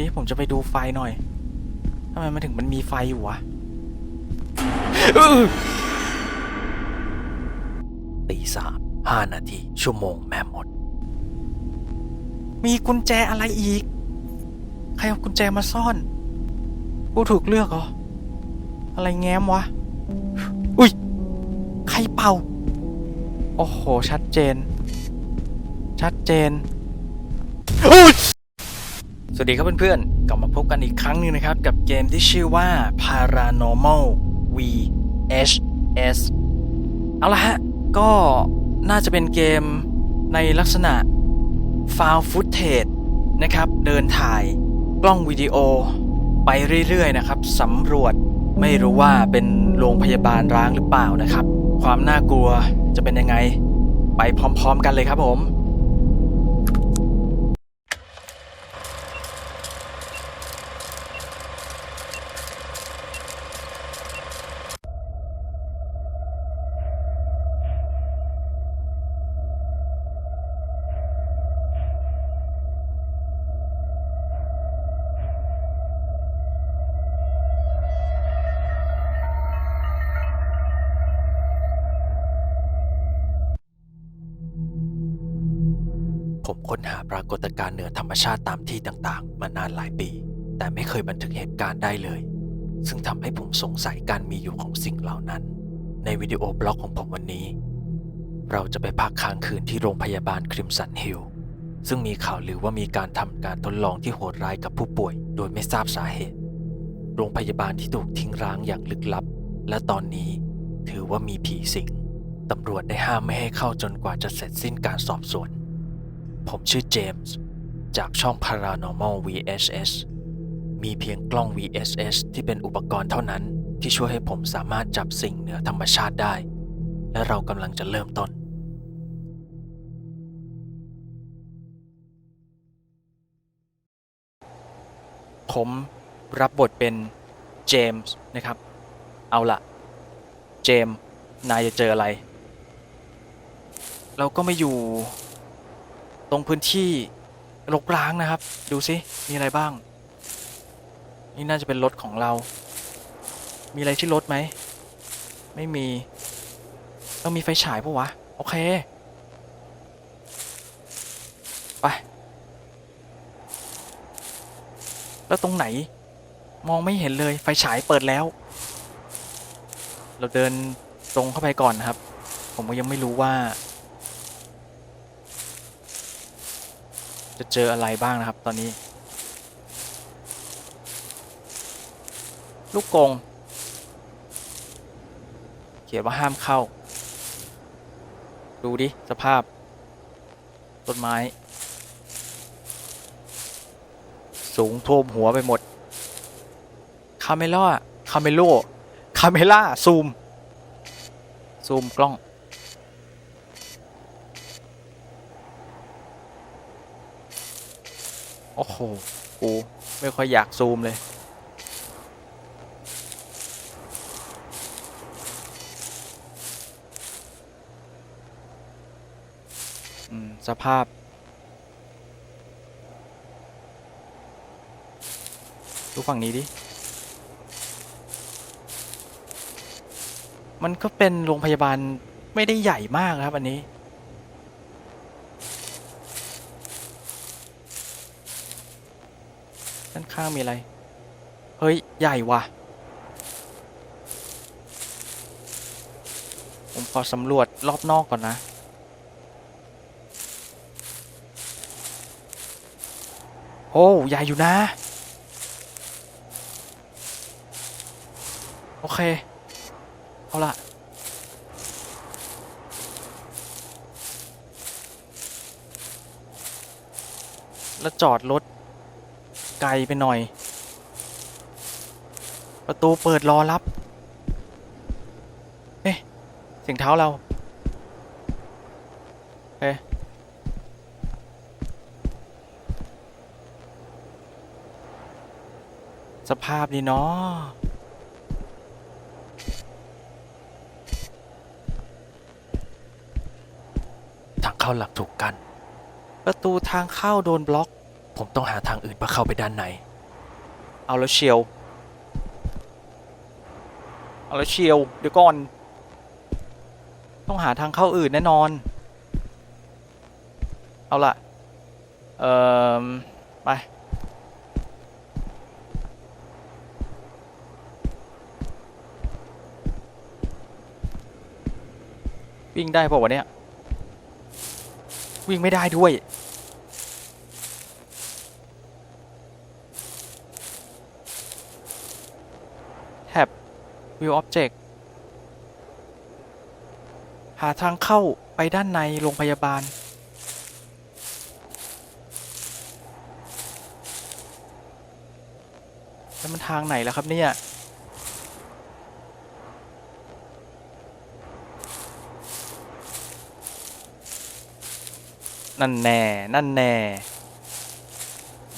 ดิ ผมจะไปดูไฟหน่อยทำไมมันถึงมันมีไฟอยู่วะอื้อตีสามห้านาที ชั่วโมงแม่หมด มีกุญแจอะไรอีก ใครเอากุญแจมาซ่อน กูถูกเลือกเหรอ อะไรแง้มวะ อุ้ย ใครเป่า โอ้โห ชัดเจน ชัดเจนอุ๊ยส วัสดีครับเพื่อนๆ กลับมาพบกันอีกครั้งหนึงนะครับ กับเกมที่ชื่อว่า Paranormal VHS เอาละฮะ ก็น่าจะเป็นเกมในลักษณะฟาวฟุตเทจนะครับ เดินถ่ายกล้องวิดีโอ ไปเรื่อยๆนะครับสำรวจไม่รู้ว่าเป็นโรงพยาบาลร้างหรือเปล่านะครับ ความน่ากลัวจะเป็นยังไง ไปพร้อมๆกันเลยครับผม ปรากฏการณ์เหนือธรรมชาติตามที่ต่างๆ มานานหลายปี แต่ไม่เคยบันทึกเหตุการณ์ได้เลย ซึ่งทำให้ผมสงสัยการมีอยู่ของสิ่งเหล่านั้น ในวิดีโอบล็อกของผมวันนี้ เราจะไปพักค้างคืนที่โรงพยาบาลคริมสันฮิลซึ่งมีข่าวลือว่ามีการทำการทดลองที่โหดร้ายกับผู้ป่วย โดยไม่ทราบสาเหตุ โรงพยาบาลที่ถูกทิ้งร้างอย่างลึกลับ และตอนนี้ถือว่ามีผีสิงตำรวจได้ห้ามไม่ให้เข้าจนกว่าจะเสร็จสิ้นการสอบสวน ผมชื่อเจมส์จากช่อง Paranormal VHS มีเพียงกล้อง VHS ที่เป็นอุปกรณ์เท่านั้นที่ช่วยให้ผมสามารถจับสิ่งเหนือธรรมชาติได้ และเรากำลังจะเริ่มต้น ผมรับบทเป็นเจมส์นะครับ เอาละเจมส์นายจะเจออะไร เราก็ไมาอยู่ ตรงพื้นที่รกร้างนะครับ ดูสิมีอะไรบ้าง นี่น่าจะเป็นรถของเรา มีอะไรที่รถไหม ไม่มี ต้องมีไฟฉายปะวะ โอเค ไป แล้วตรงไหน มองไม่เห็นเลยไฟฉายเปิดแล้ว เราเดินตรงเข้าไปก่อนนะครับ ผมก็ยังไม่รู้ว่า จะเจออะไรบ้างนะครับ ตอนนี้ ลูกกง เขียนว่าห้ามเข้า ดูดิ สภาพ ต้นไม้ สูงท่วมหัวไปหมด คาเมล่า คาเมโล คาเมล่า ซูม ซูมกล้อง โอ้โหกูไม่ค่อยอยากซูมเลย อืม สภาพ ดูฝั่งนี้ดิ มันก็เป็นโรงพยาบาลไม่ได้ใหญ่มากครับอันนี้ ด้าน ข้างมีอะไร เฮ้ย ใหญ่ว่ะ ผมขอสำรวจรอบนอกก่อนนะ โอ้ ใหญ่อยู่นะ โอเค เอาละแล้วจอดรถ ไกลไปหน่อย ประตูเปิดรอรับ เอ๊ะเสียงเท้าเราเอ๊ะสภาพดีเนาะทางเข้าหลักถูกกัน ประตูทางเข้าโดนบล็อก ผมต้องหาทางอื่นเพื่อเข้าไปด้านใน เอาแล้วเชียว เอาแล้วเชียว เดี๋ยวก่อน ต้องหาทางเข้าอื่นแน่นอน เอาละเอ่อไปวิ่งได้เปล่าวะเนี่ย วิ่งไม่ได้ด้วย แท็บ View Object หาทางเข้าไปด้านในโรงพยาบาล แล้วมันทางไหนล่ะครับเนี่ย นั่นแน่ นั่นแน่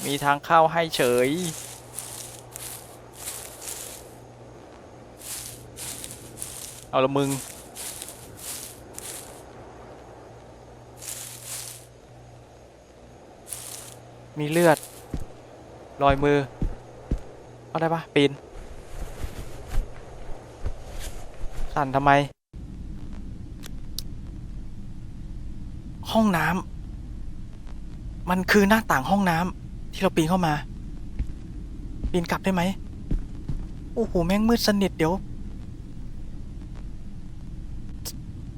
มีทางเข้าให้เฉย เอาละมึง มีเลือด รอยมือ เอาได้ปะปีน สั่นทำไม ห้องน้ำ มันคือหน้าต่างห้องน้ำที่เราปีนเข้ามา ปีนกลับได้ไหม โอ้โห แม่งมืดสนิทเดี๋ยว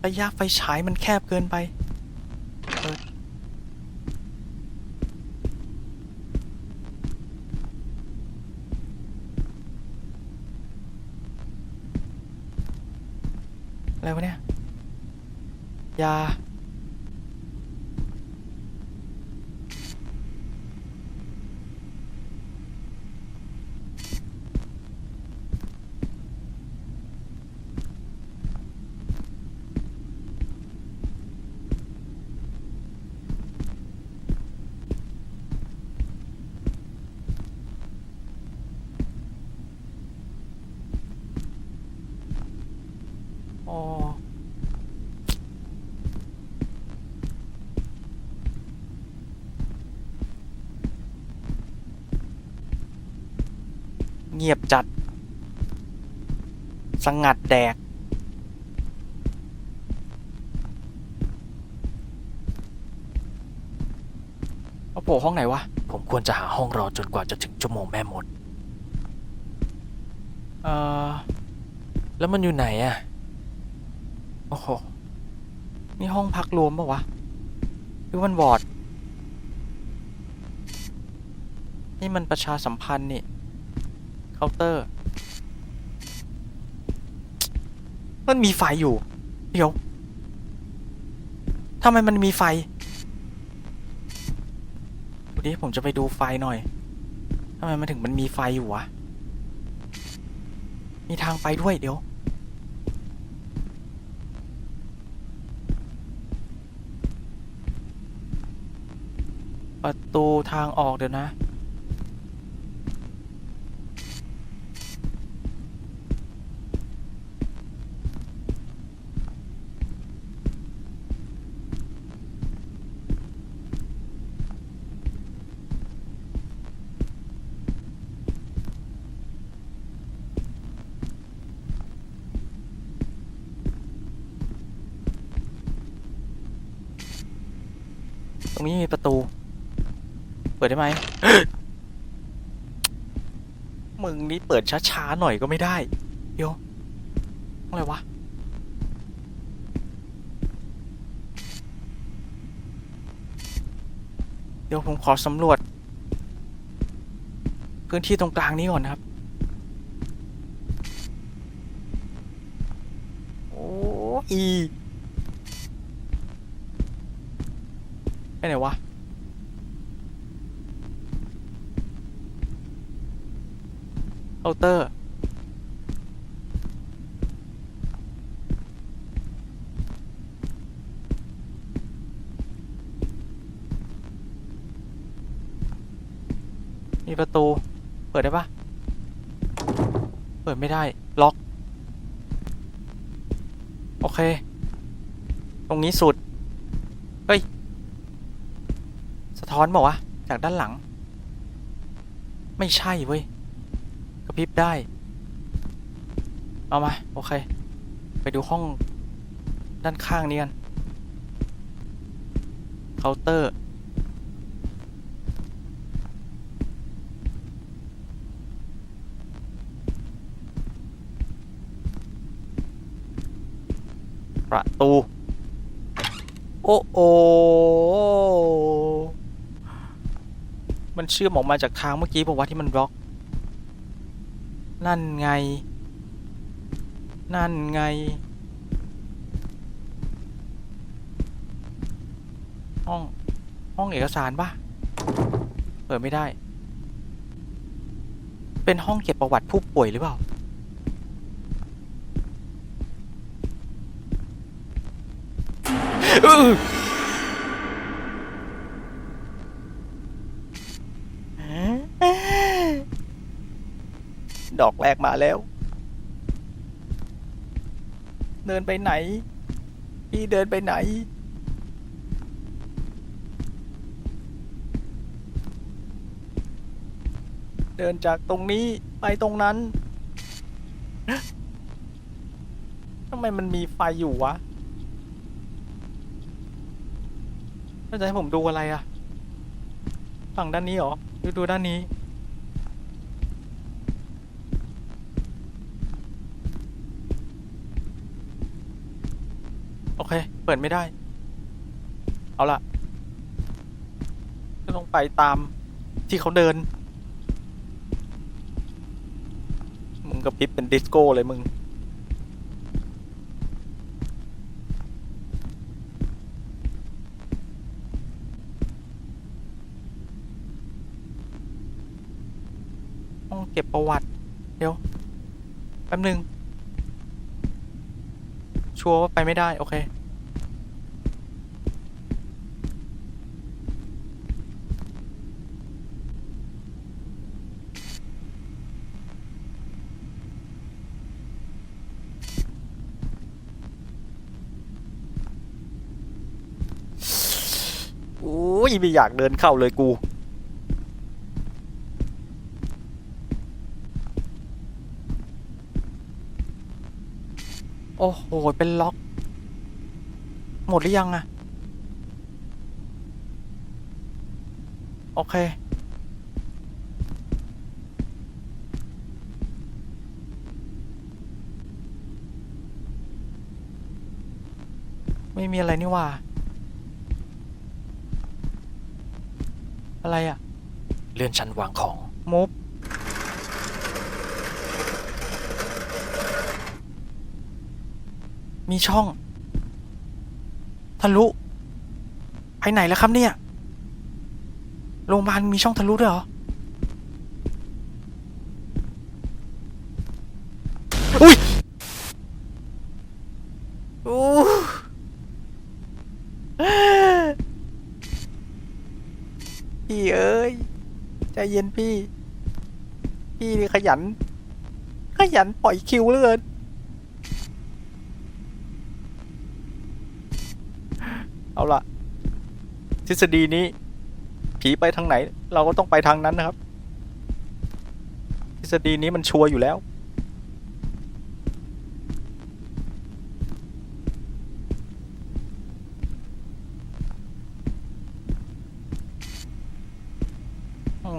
ระยะไฟฉายมันแคบเกินไปเปิดอะไรวะเนี่ยยา โอ้ เงียบจัด สงัดแดก เอาโผล่ห้องไหนวะ ผมควรจะหาห้องรอจนกว่าจะถึงชั่วโมงแม่มด เอ่อแล้วมันอยู่ไหนอะโอ้โห นี่ห้องพักรวมปะวะ หรือมันวอร์ดนี่มันประชาสัมพันธ์นี่ เคาน์เตอร์ มันมีไฟอยู่ เดี๋ยวทำไมมันมีไฟดูดิผมจะไปดูไฟหน่อยทำไมมันถึงมันมีไฟอยู่วะ มีทางไปด้วยเดี๋ยว ประตูทางออกเดี๋ยวนะ ตรงนี้มีประตู เปิดได้ไหม มึงนี่เปิดช้าๆหน่อยก็ไม่ได้เดี๋ยวอะไรวะ เดี๋ยวผมขอสำรวจ พื้นที่ตรงกลางนี้ก่อนนะครับ โอ้อี ไปไหนวะเคาเตอร์มีประตู เปิดได้ปะเปิดไม่ได้ ล็อก โอเค ตรงนี้สุด เฮ้ย สะ ท้อนบอกวะจากด้านหลัง ไม่ใช่เว้ยกระพริบได้ เอามา โอเค ไปดูห้องด้านข้างนี้กันเคาน์เตอร์ประตู โอ้โอ มันเชื่อมออกมาจากทางเมื่อกี้บอกว่าที่มันบล็อก นั่นไง นั่นไง ห้อง ห้องเอกสารปะเปิดไม่ได้ เป็นห้องเก็บประวัติผู้ป่วยหรือเปล่า ดอกแรกมาแล้ว เดินไปไหน พี่เดินไปไหน เดินจากตรงนี้ไปตรงนั้นทำไมมันมีไฟอยู่วะแล้วจะให้ผมดูอะไรอะฝั่งด้านนี้หรอหรือดูด้านนี้ โอ เปิดไม่ได้ เอาละก็ต้องไปตามที่เขาเดิน มึงกับพริบเป็นดิสโก้เลยมึง ห้องเก็บประวัติ เดี๋ยว แป๊บหนึ่งชัวร์ว่าไปไม่ได้ โอเค โอ้ย ไม่อยากเดินเข้าเลยกู โอ้โห เป็นล็อก หมดหรือยังอะโอเค ไม่มีอะไรนี่ว่า อะไรอะเลื่อนชั้นวางของ มุฟมีช่อง ทะลุไปไหนแล้วครับเนี่ย โรงพยาบาลมีช่องทะลุด้วยเหรอ อุ้ยอู้ พี่เอ้ย ใจเย็นพี่ พี่นี่ขยัน ขยันปล่อยคิวเหลือเกินเอาล่ะ ทฤษฎีนี้ ผีไปทางไหน เราก็ต้องไปทางนั้นนะครับ ทฤษฎีนี้มันชัวร์อยู่แล้ว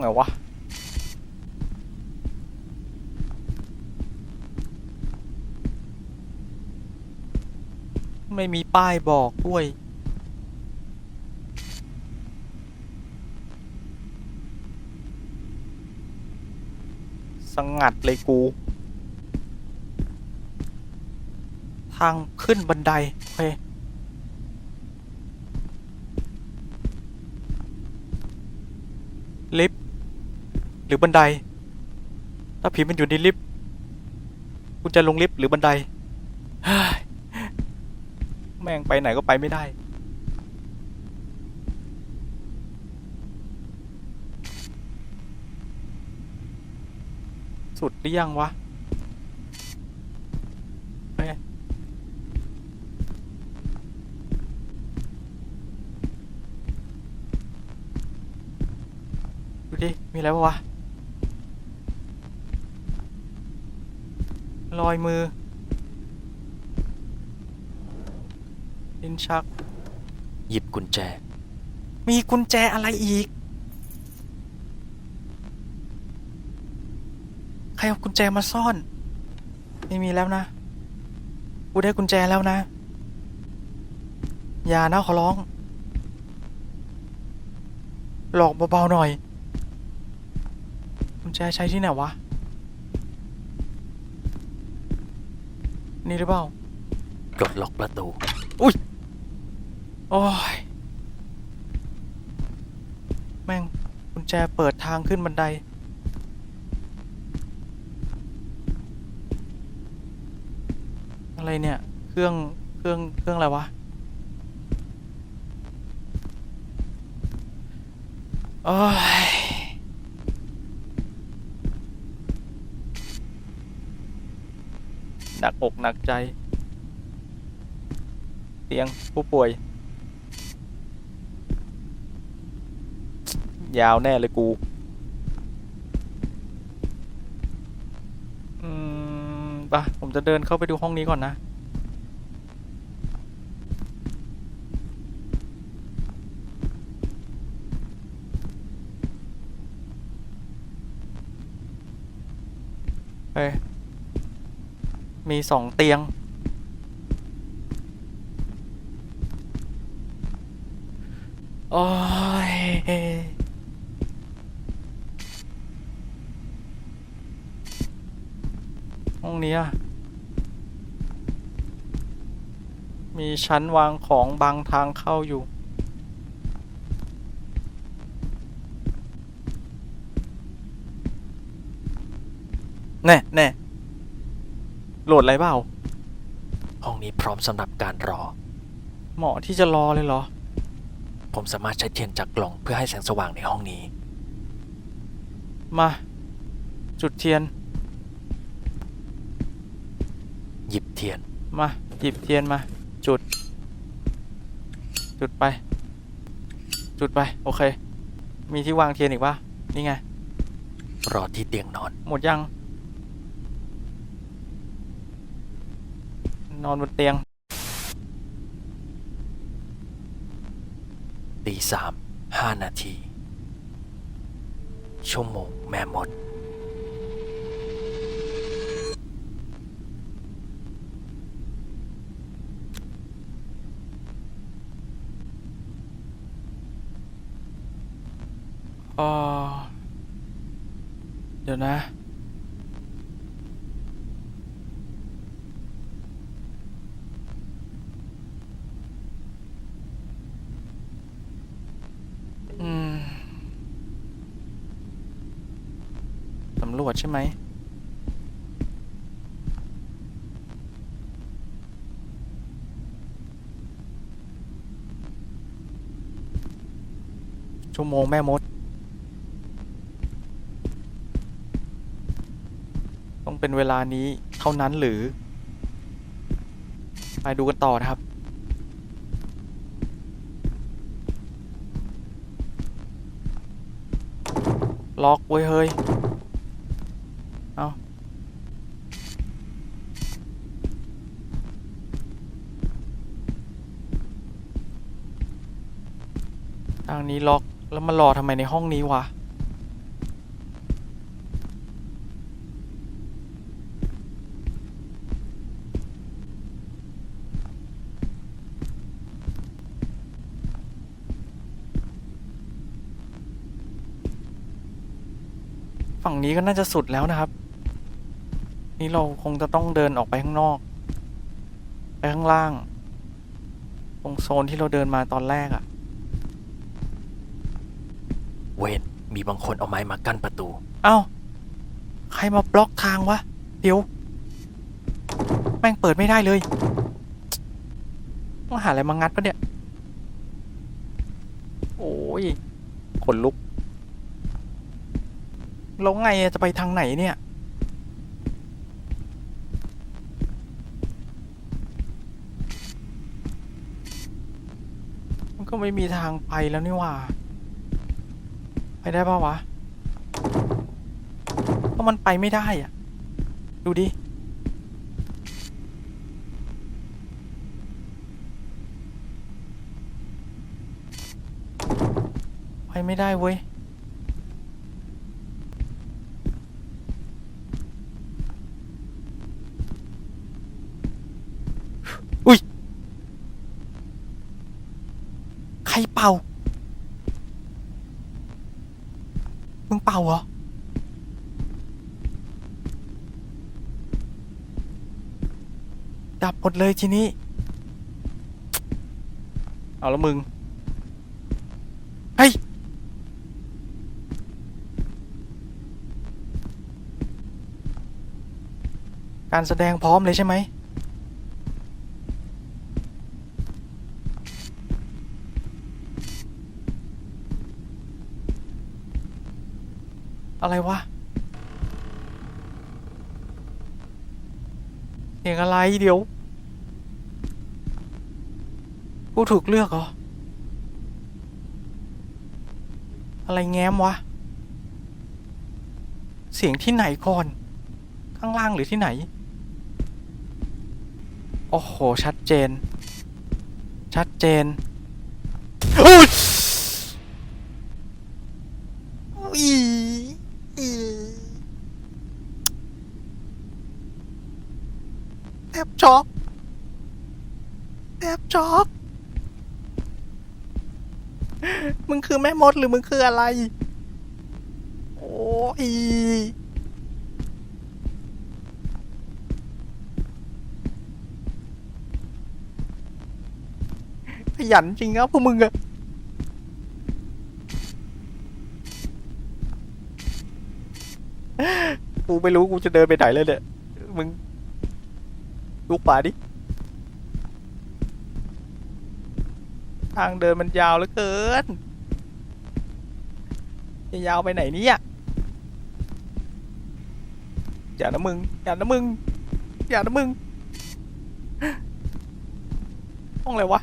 ไงวะ ไม่มีป้ายบอกด้วยสงัดเลยกู ทางขึ้นบันได โอเค ลิฟต์หรือบันได ถ้าผีมันอยู่ในลิฟต์คุณจะลงลิฟต์หรือบันได แม่งไปไหนก็ไปไม่ได้ สุดหรือยังวะเฮ้ยดูดิ มีอะไรปะวะ รอยมือ ลิ้นชัก หยิบกุญแจ มีกุญแจอะไรอีก ใครเอากุญแจมาซ่อน ไม่มีแล้วนะ กูได้กุญแจแล้วนะ อย่านะขอร้อง หลอกเบาๆหน่อย กุญแจใช้ที่ไหนวะ นี่หรือเปล่ากดล็อกประตู โอ้ย แม่งกุญแจเปิดทางขึ้นบันได อะไรเนี่ย เครื่อง เครื่อง เครื่องอะไรวะ โอ้ยหนักอกหนักใจ เตียงผู้ป่วย ยาวแน่เลยกูอืมปะผมจะเดินเข้าไปดูห้องนี้ก่อนนะเฮ้ยมีสองเตียง โอ้ย ห้องนี้อะมีชั้นวางของบางทางเข้าอยู่ แน่แน่โหลดอะไรเปล่า ห้องนี้พร้อมสำหรับการรอ เหมาะที่จะรอเลยเหรอ ผมสามารถใช้เทียนจากกล่องเพื่อให้แสงสว่างในห้องนี้ มา จุดเทียน หยิบเทียน มา หยิบเทียนมา จุด จุดไป จุดไป โอเค มีที่วางเทียนอีกปะนี่ไง รอที่เตียงนอน หมดยัง นอนบนเตียง ตีสามห้านาที ชั่วโมงแม่มด อ๋อ เดี๋ยวนะ อืม สำรวจใช่ไหมชั่วโมงแม่มด ต้องเป็นเวลานี้เท่านั้นหรือ ไปดูกันต่อนะครับล็อกไว้เฮ้ย ทางนี้ล็อกแล้วมารอทำไมในห้องนี้วะฝั่งนี้ก็น่าจะสุดแล้วนะครับ นี่เราคงจะต้องเดินออกไปข้างนอก ไปข้างล่าง ตรงโซนที่เราเดินมาตอนแรกอะ่ะ เวนมีบางคนเอาไม้มากั้นประตู เอ้า ใครมาบล็อกทางวะ เดี๋ยว แม่งเปิดไม่ได้เลย ต้องหาอะไรมางัดปะเนี่ย โอ้ยขนลุกแล้วไงจะไปทางไหนเนี่ย มันก็ไม่มีทางไปแล้วนี่ว่า ไปได้ป่าวะเพราะมันไปไม่ได้อะ ดูดิ ไปไม่ได้เว้ย มึงเป่าเหรอ ดับหมดเลยทีนี้ เอาแล้วมึง เฮ้ย การแสดงพร้อมเลยใช่ไหม อะไรวะเสียงอะไรเดี๋ยว กูถูกเลือกเหรอ อะไรแง้มวะ เสียงที่ไหนก่อน ข้างล่างหรือที่ไหน โอ้โห ชัดเจน ชัดเจนโอ้ยอีอีแทบช็อก แทบช็อก มึงคือแม่มดหรือมึงคืออะไร โอ้ยขยันจริงครับพวกมึงอะกูไม่รู้กูจะเดินไปไหนเลยเนี่ยมึงลุกป่าดิ ทางเดินมันยาวเหลือเกิน จะยาวไปไหนเนี่ย อย่านะมึง อย่านะมึง อย่านะมึง ห้องอะไรวะ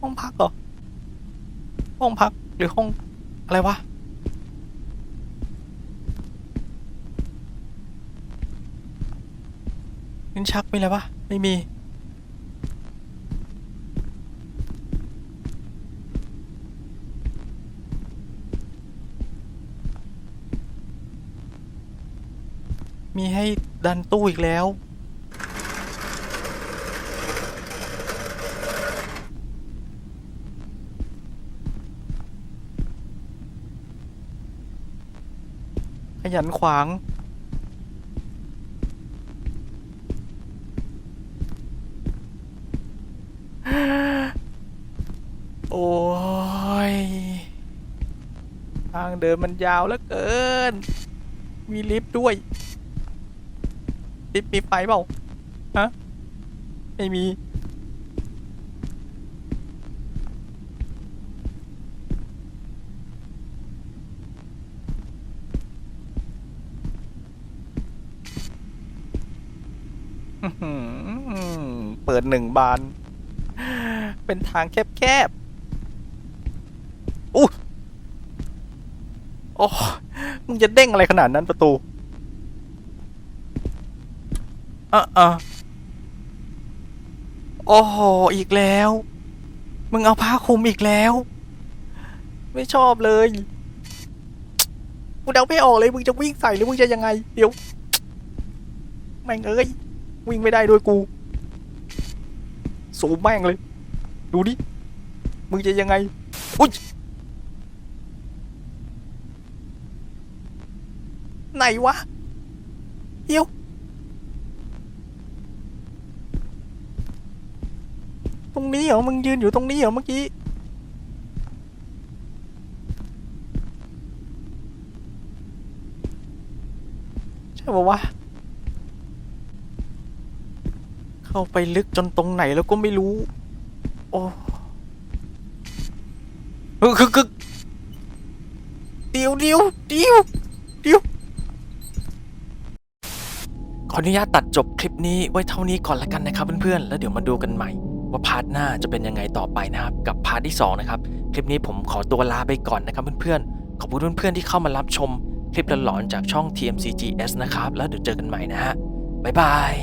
ห้องพักเหรอ ห้องพักหรือห้องอะไรวะลิ้นชักมีอะไรปะ ไม่มี มีให้ดันตู้อีกแล้ว ขยันขวาง โอ้ย ทางเดิ นมันยาวเหลือเกิน มีลิฟต์ด้วย ลิฟต์มีไฟเปล่า ฮะ ไม่มี เปิดหนึ่งบาน เป็นทางแคบๆอู้โอ้มึงจะเด้งอะไรขนาดนั้นประตูอะอะโอ้โหอีกแล้ว มึงเอาผ้าคลุมอีกแล้ว ไม่ชอบเลยกูเดาไม่ออกเลยมึงจะวิ่งใส่หรือมึงจะยังไง เดี๋ยวแม่งเอ้ยวิ่งไม่ได้ด้วยกู สูงแม่งเลย ดูดิ มึงจะยังไง อุ้ย ไห นวะเดี๋ยวตรงนี้เหรอ มึงยืนอยู่ตรงนี้เหรอเมื่อกี้ ใช่ปะวะ เข้าไปลึกจนตรงไหนแล้วก็ไม่รู้ โอ้คือคือเดียวเดียวเดียว ขออนุญาตตัดจบคลิปนี้ไว้เท่านี้ก่อนละกันนะครับเพื่อนๆ แล้วเดี๋ยวมาดูกันใหม่ ว่าพาร์ทหน้าจะเป็นยังไงต่อไปนะครับ กับพาร์ทที่สองนะครับ คลิปนี้ผมขอตัวลาไปก่อนนะครับเพื่อนๆ ขอบคุณเพื่อนๆที่เข้ามารับชมคลิปหลอนๆจากช่อง TMCGS นะครับ แล้วเดี๋ยวเจอกันใหม่นะฮะบ๊ายบาย